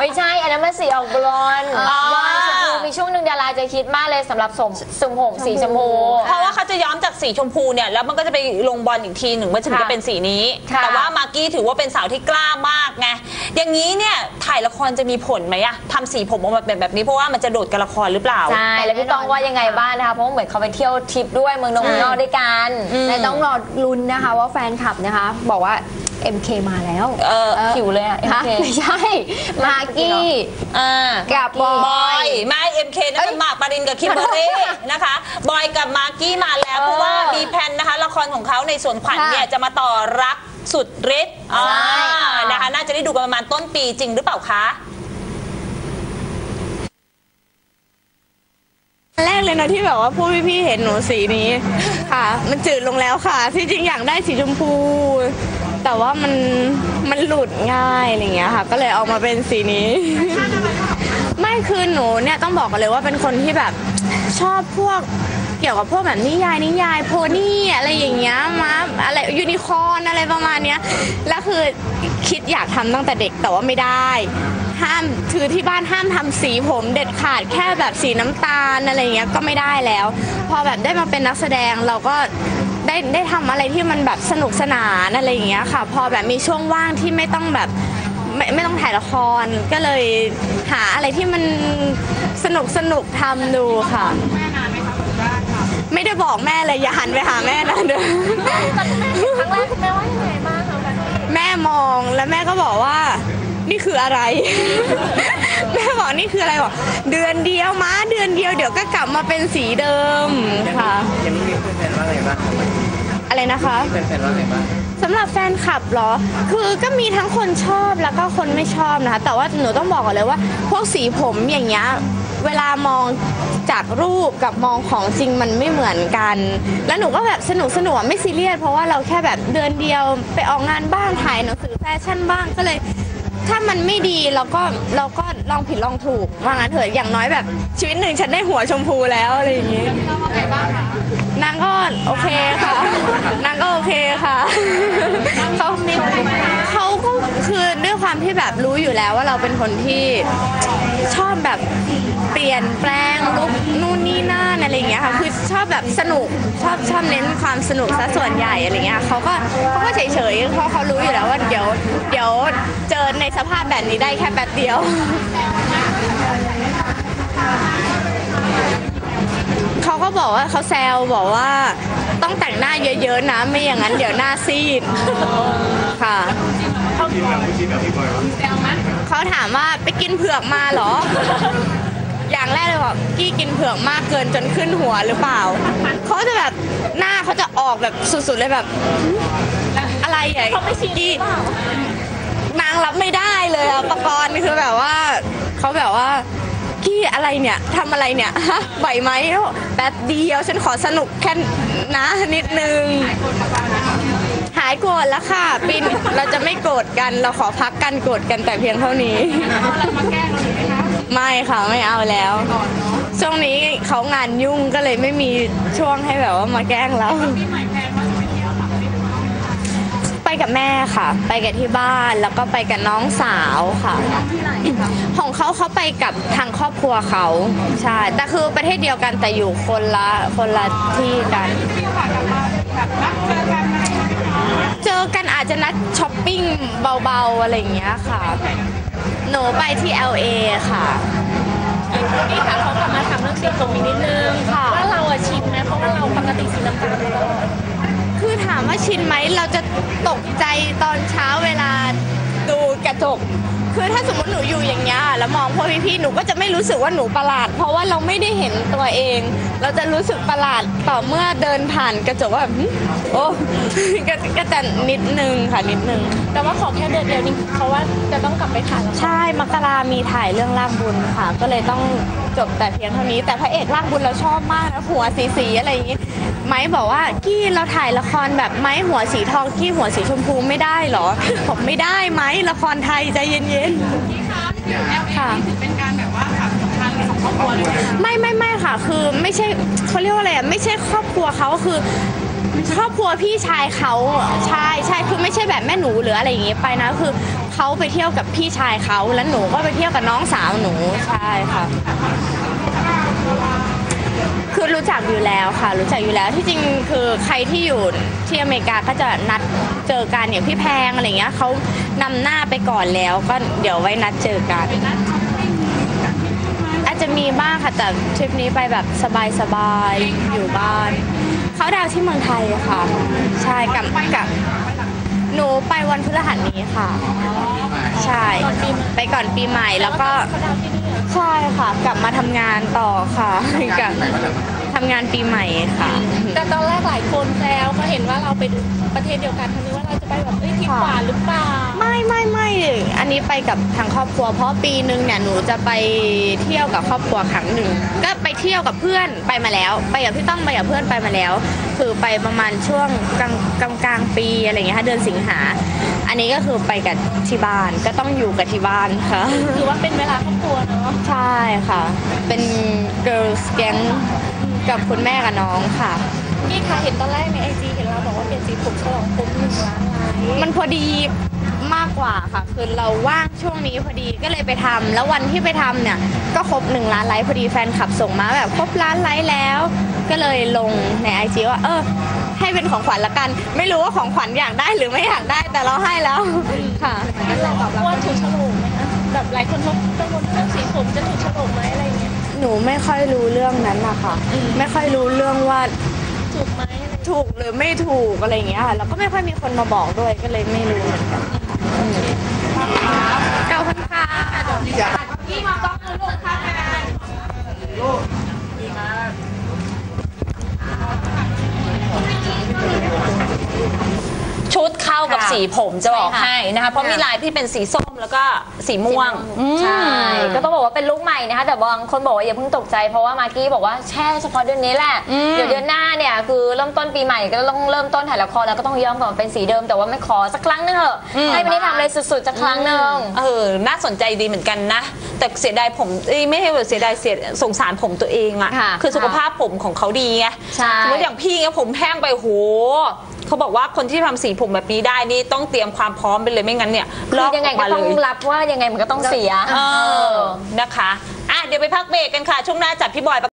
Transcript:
ไม่ใช่อันนั้นมันสีออกบลอนด์อ๋อวายชมพูมีช่วงหนึ่งดาราจะคิดมากเลยสำหรับสมสมผมสีชมพู เพราะว่าเขาจะย้อมจากสีชมพูเนี่ยแล้วมันก็จะไปลงบอลอีกทีหนึ่งว่าถึงจะเป็นสีนี้ ค่ะ แต่ว่ามากกี้ถือว่าเป็นสาวที่กล้ามากไงอย่างนี้เนี่ยถ่ายละครจะมีผลไหมอะทำสีผมออกมาเป็นแบบนี้เพราะว่ามันจะโดดกับละครหรือเปล่า ใช่แล้วพี่ต้องว่ายังไงบ้างนะคะเพราะว่าเหมือนเขาไปเที่ยวทริปด้วยเมืองนอกเมืองนอกด้วยกันแต่ต้องรอลุ้นนะคะว่าแฟนคลับนะคะ บอกว่า MK มาแล้วเออผิวเลยอะฮะ MK ไม่ใช่ มากกี้อ่ากับบอบอยยไม่เอ็มเคนั่นเป็นหมากปรินกับคิมเบอร์รี่นะคะบอยกับมากกี้มาแล้วเพราะว่ามีแผนนะคะละครของเขาในสวนขวัญเนี่ยจะมาต่อรักสุดฤทธิ์อ่าใช่ค่ะนะคะน่าจะได้ดูกันประมาณต้นปีจริงหรือเปล่าคะ แรกเลยนะที่แบบว่าผู้พี่ๆเห็นหนูสีนี้ค่ะ มันจืดลงแล้วค่ะ ที่จริงอยากได้สีชมพู แต่ว่ามันมันหลุดง่ายอะไรเงี้ยค่ะ ก็เลยเอามาเป็นสีนี้ ไม่คือหนูเนี่ยต้องบอกกันเลยว่าเป็นคนที่แบบชอบพวกเกี่ยวกับพวกแบบนิยายนิยายโพนี่อะไรอย่างเงี้ยมา ยูนิคอร์นอะไรประมาณเนี้ยแล้วคือคิดอยากทำตั้งแต่เด็กแต่ว่าไม่ได้ ห้ามคือที่บ้านห้ามทำสีผมเด็ดขาดแค่แบบสีน้ำตาลอะไรอย่างเงี้ยก็ไม่ได้แล้ว พอแบบได้มาเป็นนักแสดงเราก็ได้ได้ทำอะไรที่มันแบบสนุกสนานอะไรอย่างเงี้ยค่ะ พอแบบมีช่วงว่างที่ไม่ต้องแบบ ไม่ไม่ต้องถ่ายละครก็เลยหาอะไรที่มันสนุกสนุกทำดูค่ะ ไม่ได้บอกแม่เลยอย่าหันไปหาแม่นะเด้อครั้งแรกคุณแม่ว่ายังไงบ้างคะแม่มองแล้วแม่ก็บอกว่า นี่คืออะไร แม่บอกนี่คืออะไรบอกเดือนเดียวม้าเดือนเดียวเดี๋ยวก็กลับมาเป็นสีเดิมค่ะ ยังมีแฟนๆว่าไงบ้างครับอะไรนะคะแฟนๆว่าไงบ้างสำหรับแฟนคลับเหรอ คือก็มีทั้งคนชอบแล้วก็คนไม่ชอบนะคะ แต่ว่าหนูต้องบอกก่อนเลยว่า พวกสีผมอย่างเงี้ย เวลามองจากรูปกับมองของจริงมันไม่เหมือนกัน แล้วหนูก็แบบสนุกสนุกไม่ซีเรียสเพราะว่าเราแค่แบบเดือนเดียวไปออกงานบ้างถ่ายหนังสือแฟชั่นบ้างก็เลย ถ้ามันไม่ดีเราก็เราก็ลองผิดลองถูกว่างั้นเถอะอย่างน้อยแบบ ชีวิตหนึ่งฉันได้หัวชมพูแล้วอะไรอย่างงี้นางก็โอเค แบบรู้อยู่แล้วว่าเราเป็นคนที่ชอบแบบเปลี่ยนแปลงลุกนู่นนี่นั่นอะไรอย่างเงี้ยค่ะคือชอบแบบสนุกชอบชอบเน้นความสนุกซะส่วนใหญ่อะไรเงี้ยเขาก็เขาก็เฉยๆเพราะเขารู้อยู่แล้วว่าเดี๋ยวเดี๋ยวเจอในสภาพแบบนี้ได้แค่แป๊บเดียวเขาก็บอกว่าเขาแซวบอกว่าต้องแต่งหน้าเยอะๆนะไม่อย่างนั้นเดี๋ยวหน้าซีดค่ะ เขาถามว่าไปกินเผือกมาเหรอ อย่างแรกเลยบอกกี้กินเผือกมากเกินจนขึ้นหัวหรือเปล่า เขาจะแบบหน้าเขาจะออกแบบสุดๆเลยแบบ อะไรอะเขาไม่ชี้นางรับไม่ได้เลยอะปกรณ์คือแบบว่าเขาแบบว่ากี้อะไรเนี่ยทำอะไรเนี่ยฮะไหวไหมแล้วบอกแป๊บเดียวฉันขอสนุกแค่นะนิดนึงหายโกรธแล้วค่ะปีนเราจะไม่โกรธกันเราขอพักกันโกรธกันแต่เพียงเท่านี้ ไม่ค่ะไม่เอาแล้ว ช่วงนี้เขางานยุ่งก็เลยไม่มีช่วงให้แบบว่ามาแกล้งเราไปกับแม่ค่ะ ไปกับที่บ้านแล้วก็ไปกับน้องสาวค่ะ ของเขาเขาไปกับทางครอบครัวเขาใช่แต่คือประเทศเดียวกันแต่อยู่คนละคนละที่กันเจอกัน จอกันอาจจะนัดช้อปปิ้งเบาๆ อะไรอย่างเงี้ยค่ะ หนูไปที่ LA ค่ะนี่ค่ะเขากลับมาถามเรื่องสีผมอีกนิดนึงค่ะว่าเราอะชินไหมเพราะว่าเราปกติสีน้ำตาลตลอดคือถามว่าชินไหมเราจะตกใจตอนเช้าเวลาดูกระจก คือถ้าสมมติหนูอยู่อย่างเงี้ยแล้วมองพวกพี่ๆหนูก็จะไม่รู้สึกว่าหนูประหลาด เพราะว่าเราไม่ได้เห็นตัวเอง เราจะรู้สึกประหลาดต่อเมื่อเดินผ่านกระจกว่าแบบหึโอ้ ก็ก็จะนิดนึงค่ะนิดนึงแต่ว่าขอแค่เดือนเดียวนี่เขาว่าจะต้องกลับไปถ่ายละครใช่มกรามีถ่ายเรื่องลากบุญค่ะ ก็เลยต้องจบแต่เพียงเท่านี้ แต่พระเอกลากบุญเราชอบมากนะหัวสีสีๆอะไรอย่างงี้ไม้บอกว่ากี้เราถ่ายละครแบบไม้หัวสีทองกี้หัวสีชมพูไม่ได้เหรอผมไม่ได้ไหมละครไทยใจเย็นๆค่ะเป็นการแบบว่าของครอบครัวไม่ไม่ไม่ค่ะ คือไม่ใช่เขาเรียกว่าอะไรอะไม่ใช่ครอบครัวเขาคือ ครอบครัวพี่ชายเขาใช่ใช่คือไม่ใช่แบบแม่หนูหรืออะไรอย่างงี้ไปนะ คือเขาเขาไปเที่ยวกับพี่ชายเขาแล้วหนูก็ไปเที่ยวกับน้องสาวหนูใช่ค่ะ คือรู้จักอยู่แล้วค่ะ รู้จักอยู่แล้วที่จริงคือใครที่อยู่ที่อเมริกาก็จะนัดเจอกันอย่างพี่แพงอะไรเงี้ยเขานำหน้าไปก่อนแล้ว ก็เดี๋ยวไว้นัดเจอกัน อาจจะมีบ้างค่ะแต่ทริปนี้ไปแบบสบายๆอยู่บ้าน เขาดาวที่เมืองไทยค่ะ ใช่กับกับหนูไปวันพฤหัสนี้ค่ะ ใช่ไปก่อนปีใหม่แล้วก็ใช่ค่ะ กลับมาทำงานต่อค่ะกับทำงานปีใหม่ค่ะ แต่ตอนแรกหลายคนแซวเขาเห็นว่าเราเป็นประเทศเดียวกันทำนี้ว่าเราจะไปแบบเอ้ยทริปหวานหรือเปล่า ไม่ไม่ไม่อันนี้ไปกับทางครอบครัว เพราะปีนึงเนี่ยหนูจะไปเที่ยวกับครอบครัวครั้งหนึ่งก็ไปเที่ยวกับเพื่อนไปมาแล้ว ไปกับพี่ต้องไปกับเพื่อนไปมาแล้ว คือไปประมาณช่วงกลางกลางกลางปีอะไรอย่างเงี้ยค่ะเดือนสิงหา อันนี้ก็คือไปกับที่บ้านก็ต้องอยู่กับที่บ้านค่ะถือว่าเป็นเวลาครอบครัวเนาะใช่ค่ะ เป็น girls gang กับคุณแม่กับน้องค่ะนี่ค่ะเห็นตอนแรกในไอจีเห็นเราบอกว่าเปลี่ยนสีผมฉลองครบหนึ่งล้านไลค์มันพอดี มากกว่าค่ะ คือเราว่างช่วงนี้พอดีก็เลยไปทำแล้ววันที่ไปทำเนี่ย ก็ครบหนึ่งล้านไลค์พอดีแฟนคลับส่งมาแบบครบล้านไลค์แล้ว ก็เลยลงในไอจีว่า เออ ให้เป็นของขวัญละกัน ไม่รู้ว่าของขวัญอยากได้หรือไม่อยากได้แต่เราให้แล้วค่ะเราแบบว่าถูกฉลองไหมคะแบบหลายคนเขากังวลเรื่องสีผมจะถูกฉลองไหมอะไรอย่างเงี้ยหนูไม่ค่อยรู้เรื่องนั้นนะคะไม่ค่อยรู้เรื่องว่าถูกไหมอะไรอย่างเงี้ยถูกหรือไม่ถูกอะไรอย่างเงี้ยค่ะแล้วก็ไม่ค่อยมีคนมาบอกด้วยก็เลยไม่รู้เหมือนกัน ขอบคุณค่ะชุดเข้ากับสีผมจะบอกให้นะคะเพราะมีลายที่เป็นสีส้มแล้วก็สีม่วงใช่ก็ต้องบอกว่าเป็นลุคใหม่นะคะแต่บางคนบอกว่าอย่าเพิ่งตกใจเพราะว่ามากกี้บอกว่าแช่เฉพาะเดือนนี้แหละเดี๋ยวเดือนหน้า คือเริ่มต้นปีใหม่ก็ต้องเริ่มต้นถ่ายละครแล้วก็ต้องย้อมกลับมาเป็นสีเดิมแต่ว่าไม่ขอสักครั้งนึงเถอะให้ไม่ได้ทำอะไรสุดๆสักครั้งนึงเออน่าสนใจดีเหมือนกันนะ แต่เสียดายผมเอ้ยไม่ให้แบบเสียดายเสียสงสารผมตัวเองอะค่ะคือสุขภาพผมของเขาดีไงใช่สมมติอย่างพี่เนี่ยผมแห้งไปโหเขาบอกว่าคนที่ทำสีผมแบบนี้ได้นี่ต้องเตรียมความพร้อมไปเลยไม่งั้นเนี่ยลคืออกยังไงออกก็มาต้เลองยรับว่ายังไงมันก็ต้องเสียเออนะคะอะเดี๋ยวไปพักเบรกกันค่ะ ช่วงหน้าจัดพี่บอย